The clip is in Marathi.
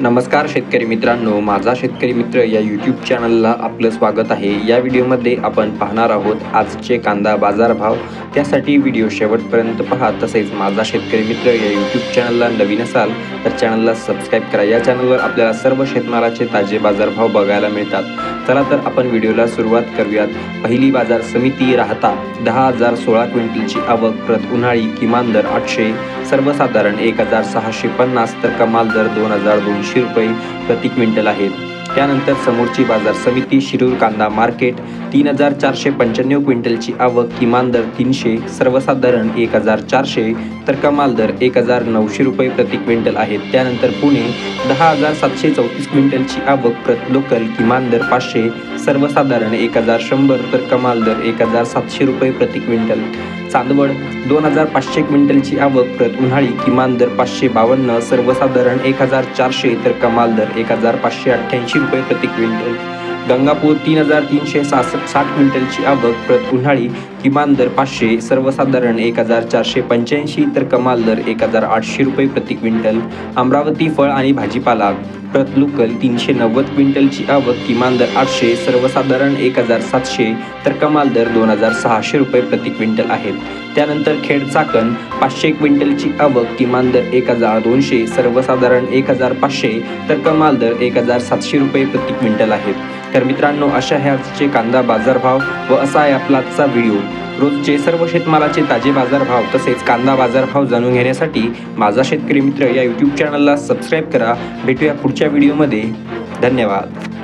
नमस्कार शेतकरी मित्रांनो माझा शेतकरी मित्र या यूट्यूब चॅनलला आपलं स्वागत आहे. या व्हिडिओमध्ये आपण पाहणार आहोत आजचे कांदा बाजारभाव. त्यासाठी व्हिडिओ शेवटपर्यंत पहा. तसेच माझा शेतकरी मित्र या यूट्यूब चॅनलला नवीन असाल तर चॅनलला सबस्क्राईब करा. या चॅनलवर आपल्याला सर्व शेतमालाचे ताजे बाजारभाव बघायला मिळतात. चला तर आपण व्हिडिओला सुरुवात करूयात. पहिली बाजार समिती राहता दहा हजार सोळा क्विंटलची आवक प्रत उन्हाळी किमान दर आठशे सर्वसाधारण एक हजार सहाशे पन्नास तर कमाल दर दोन हजार दोनशे रुपये प्रति क्विंटल आहेत त्यानंतर समोरची बाजार समिती शिरूर कांदा मार्केट तीन हजार चारशे पंच्याण्णव क्विंटलची आवक किमान दर तीनशे सर्वसाधारण एक हजार चारशे तर कमाल दर एक हजार नऊशे रुपये प्रति क्विंटल आहेत त्यानंतर पुणे दहा हजार सातशे चौतीस क्विंटलची आवक प्रत लोकल किमान दर पाचशे सर्वसाधारण एक हजार शंभर तर कमाल दर एक हजार सातशे रुपये प्रति क्विंटल. चांदवड दोन हजार पाचशे क्विंटलची आवक प्रत उन्हाळी किमान दर पाचशे बावन्न सर्वसाधारण एक हजार चारशे तर कमाल दर एक हजार पाचशे अठ्ठ्याऐंशी रुपये प्रति क्विंटल. गंगापूर तीन हजार तीनशे सासष्ट साठ क्विंटलची आवक प्रत उन्हाळी किमान दर पाचशे सर्वसाधारण एक हजार चारशे पंच्याऐंशी तर कमाल दर एक हजार आठशे रुपये प्रति क्विंटल. अमरावती फळ आणि भाजीपाला प्रत लुकल तीनशे नव्वद क्विंटलची आवक किमान दर आठशे सर्वसाधारण एक हजार सातशे तर कमाल दर दोन हजार सहाशे रुपये प्रति क्विंटल आहेत. त्यानंतर खेड चाकण पाचशे क्विंटलची आवक किमान दर एक हजार दोनशे सर्वसाधारण एक हजार पाचशे तर कमाल दर एक हजार सातशे रुपये प्रति क्विंटल आहेत. तर मित्रांनो अशा ह्या आजचे कांदा बाजारभाव व असा आहे आपला आजचा व्हिडिओ. रोजचे सर्व शेतमालाचे ताजे बाजारभाव तसेच कांदा बाजारभाव जाणून घेण्यासाठी माझा शेतकरी मित्र या यूट्यूब चॅनलला सबस्क्राईब करा. भेटूया पुढच्या व्हिडिओमध्ये. धन्यवाद.